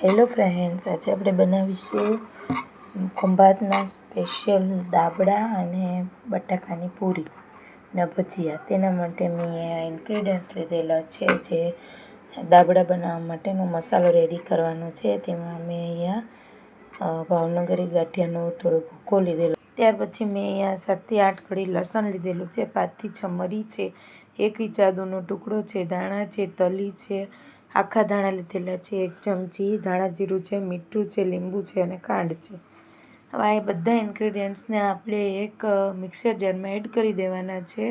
Hello friends આજે આપણે બનાવીશું ખંભાતના સ્પેશિયલ દાબડા અને બટાકાની પૂરી ને ભજીયા. તેના માટે મેં ઇન્ગ્રીડિયન્ટ્સ લીધેલા છે જે દાબડા બનાવવા માટેનો મસાલો રેડી કરવાનો છે. તેમાં મેં અહીંયા ભાવનગરી ગાંઠિયાનો થોડો ભૂકો લીધેલો. ત્યાર પછી મેં અહીંયા સાતથી આઠ કડી લસણ લીધેલું છે. પાંચથી છ મરી છે. એક ઇંચ ટુકડો છે દાણા છે, તલી છે આખા ધાણા લીધેલા છે. એક ચમચી ધાણા જીરું છે, મીઠું છે, લીંબુ છે અને ખાંડ છે. હવે આ બધા ઇન્ગ્રીડિયન્ટ્સને આપણે એક મિક્સર જારમાં એડ કરી દેવાના છે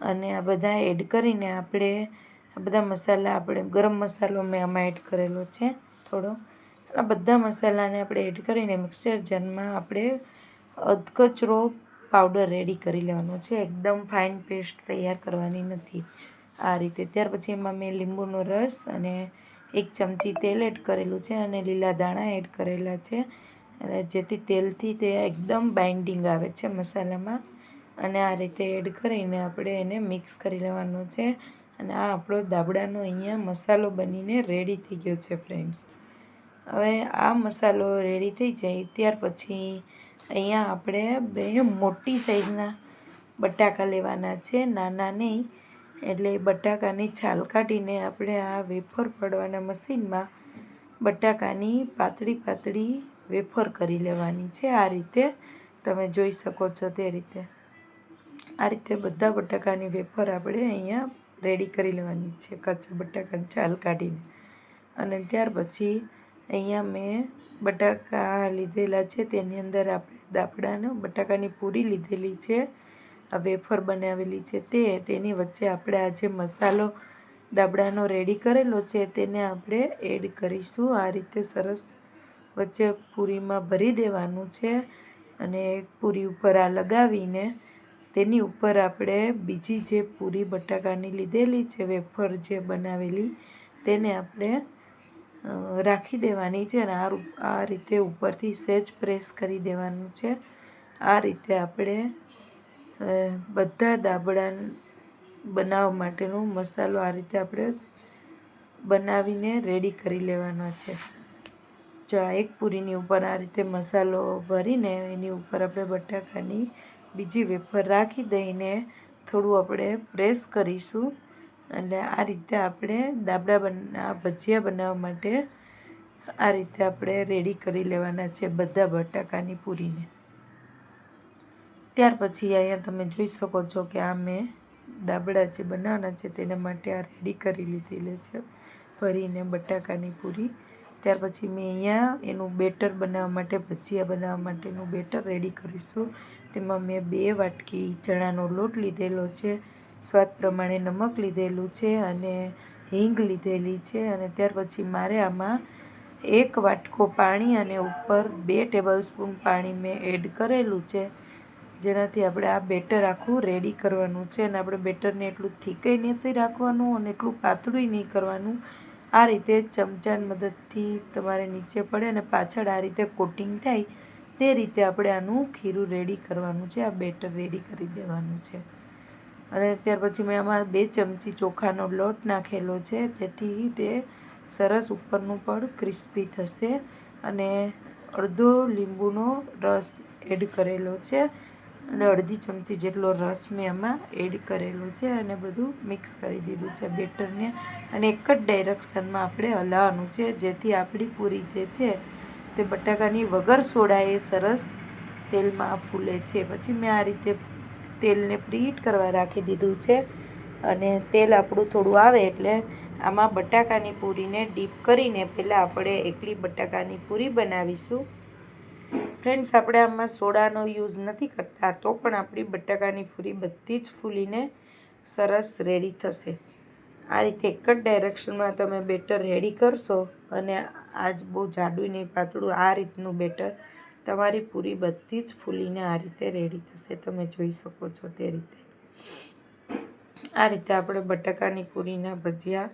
અને આ બધા એડ કરીને આપણે આ બધા મસાલા આપણે ગરમ મસાલો મેં આમાં એડ કરેલો છે થોડો. આ બધા મસાલાને આપણે એડ કરીને મિક્સર જારમાં આપણે અધકચરો પાવડર રેડી કરી લેવાનો છે. એકદમ ફાઇન પેસ્ટ તૈયાર કરવાની નથી. આ રીતે. ત્યાર પછી એમાં મેં લીંબુનો રસ અને એક ચમચી તેલ એડ કરેલું છે અને લીલા દાણા એડ કરેલા છે. અને જેથી તેલથી તે એકદમ બાઇન્ડિંગ આવે છે મસાલામાં. અને આ રીતે એડ કરીને આપણે એને મિક્સ કરી લેવાનો છે. અને આ આપણો દાબડાનો અહીંયા મસાલો બનીને રેડી થઈ ગયો છે, ફ્રેન્ડ્સ. હવે આ મસાલો રેડી થઈ જાય ત્યાર પછી અહીંયા આપણે બે મોટી સાઈઝના બટાકા લેવાના છે. નાના નહીં એટલે બટાકાની છાલ કાઢીને આપણે આ વેફર પડવાના મશીનમાં બટાકાની પાતળી પાતળી વેફર કરી લેવાની છે. આ રીતે તમે જોઈ શકો છો તે રીતે. આ રીતે બધા બટાકાની વેફર આપણે અહીંયા રેડી કરી લેવાની છે કાચા બટાકાની છાલ કાઢીને. અને ત્યાર પછી અહીંયા મેં બટાકા લીધેલા છે. તેની અંદર આપણે દાપડાનો બટાકાની પૂરી લીધેલી છે. વેફર બનાવેલી છે તે, તેની વચ્ચે આપણે આ જે મસાલો દાબડાનો રેડી કરેલો છે તેને આપણે એડ કરીશું. આ રીતે સરસ વચ્ચે પૂરીમાં ભરી દેવાનું છે અને પૂરી ઉપર આ લગાવીને તેની ઉપર આપણે બીજી જે પૂરી બટાકાની લીધેલી છે, વેફર જે બનાવેલી, તેને આપણે રાખી દેવાની છે અને આ આ રીતે ઉપરથી સહેજ પ્રેસ કરી દેવાનું છે. આ રીતે આપણે બધા દાબડા બનાવવા માટેનો મસાલો આ રીતે આપણે બનાવીને રેડી કરી લેવાનો છે. જો આ એક પૂરીની ઉપર આ રીતે મસાલો ભરીને એની ઉપર આપણે બટાકાની બીજી વેફર રાખી દઈને થોડું આપણે પ્રેસ કરીશું. અને આ રીતે આપણે દાબડા બના ભજીયા બનાવવા માટે આ રીતે આપણે રેડી કરી લેવાના છે બધા બટાકાની પૂરીને. ત્યાર પછી અહીંયા તમે જોઈ શકો છો કે આ મેં દાબડા જે બનાવવાના છે તેના માટે આ રેડી કરી લીધેલી છે. ભરીને બટાકાની પૂરી. ત્યાર પછી મેં અહીંયા એનું બેટર બનાવવા માટે, ભજીયા બનાવવા માટેનું બેટર રેડી કરીશું. તેમાં મેં બે વાટકી ચણાનો લોટ લીધેલો છે, સ્વાદ પ્રમાણે નમક લીધેલું છે અને હિંગ લીધેલી છે અને ત્યાર પછી મારે આમાં એક વાટકો પાણી અને ઉપર બે ટેબલ સ્પૂન પાણી મેં એડ કરેલું છે. જેનાથી આપણે આ બેટર આખું રેડી કરવાનું છે અને આપણે બેટરને એટલું થીકય નથી રાખવાનું અને એટલું પાતળું નહીં કરવાનું. આ રીતે ચમચાની મદદથી તમારે નીચે પડે અને પાછળ આ રીતે કોટિંગ થાય તે રીતે આપણે આનું ખીરું રેડી કરવાનું છે, આ બેટર રેડી કરી દેવાનું છે. અને ત્યાર પછી મેં આમાં બે ચમચી ચોખાનો લોટ નાખેલો છે, જેથી તે સરસ ઉપરનું પણ ક્રિસ્પી થશે અને અડધો લીંબુનો રસ એડ કરેલો છે. અને અડધી ચમચી જેટલો રસ મેં એમાં એડ કરેલો છે અને બધું મિક્સ કરી દીધું છે બેટરને. અને એક જ ડાયરેક્શનમાં આપણે હલાવવાનું છે, જેથી આપણી પૂરી જે છે તે બટાકાની વગર સોડાએ સરસ તેલમાં ફૂલે છે. પછી મેં આ રીતે તેલને પ્રીટ કરવા રાખી દીધું છે અને તેલ આપણું થોડું આવે એટલે આમાં બટાકાની પૂરીને ડીપ કરીને પહેલાં આપણે એકલી બટાકાની પૂરી બનાવીશું. ફ્રેન્ડ્સ આપણે આમાં સોડાનો યુઝ નથી કરતા, તો પણ આપણી બટાકાની પૂરી બધી જ ફૂલીને સરસ રેડી થશે. આ રીતે એક જ ડાયરેક્શનમાં તમે બેટર રેડી કરશો અને આજ બહુ જાડું નહીં, પાતળું, આ રીતનું બેટર તમારી પૂરી બધી જ ફૂલીને આ રીતે રેડી થશે. તમે જોઈ શકો છો તે રીતે. આ રીતે આપણે બટાકાની પૂરીના ભજીયા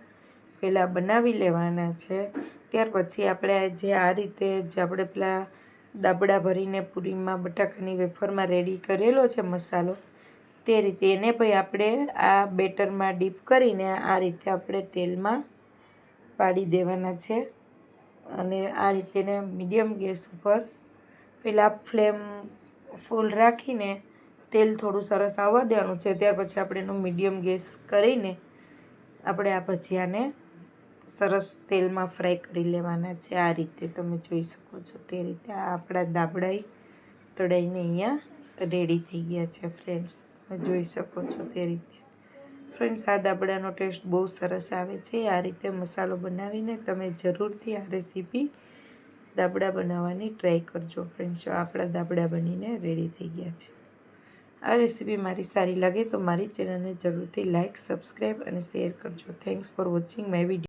પહેલાં બનાવી લેવાના છે. ત્યાર પછી આપણે જે આ રીતે, જે આપણે પેલા દાબડા ભરીને પૂરીમાં બટાકાની વેફરમાં રેડી કરેલો છે મસાલો. તે રીતે એને ભાઈ આપણે આ બેટરમાં ડીપ કરીને આ રીતે આપણે તેલમાં પાડી દેવાના છે. અને આ રીતે ને મીડિયમ ગેસ ઉપર પહેલાં ફ્લેમ ફૂલ રાખીને તેલ થોડું સરસ આવવા દેવાનું છે. ત્યાર પછી આપણે એનું મીડિયમ ગેસ કરીને આપણે આ ભજીયાને સરસ તેલમાં ફ્રાય કરી લેવાના છે. આ રીતે તમે જોઈ શકો છો તે રીતે આ આપણા દાબડાઈ તળાઈને અહીંયા રેડી થઈ ગયા છે ફ્રેન્ડ્સ તમે જોઈ શકો છો તે રીતે. ફ્રેન્ડ્સ આ દાબડાનો ટેસ્ટ બહુ સરસ આવે છે. આ રીતે મસાલો બનાવીને તમે જરૂરથી આ રેસીપી દાબડા બનાવવાની ટ્રાય કરજો ફ્રેન્ડ્સ આપણા દાબડા બનીને રેડી થઈ ગયા છે. આ રેસીપી મારી સારી લાગે તો મારી ચેનલને જરૂરથી લાઇક સબસ્ક્રાઈબ અને શેર કરજો. Thanks for watching my video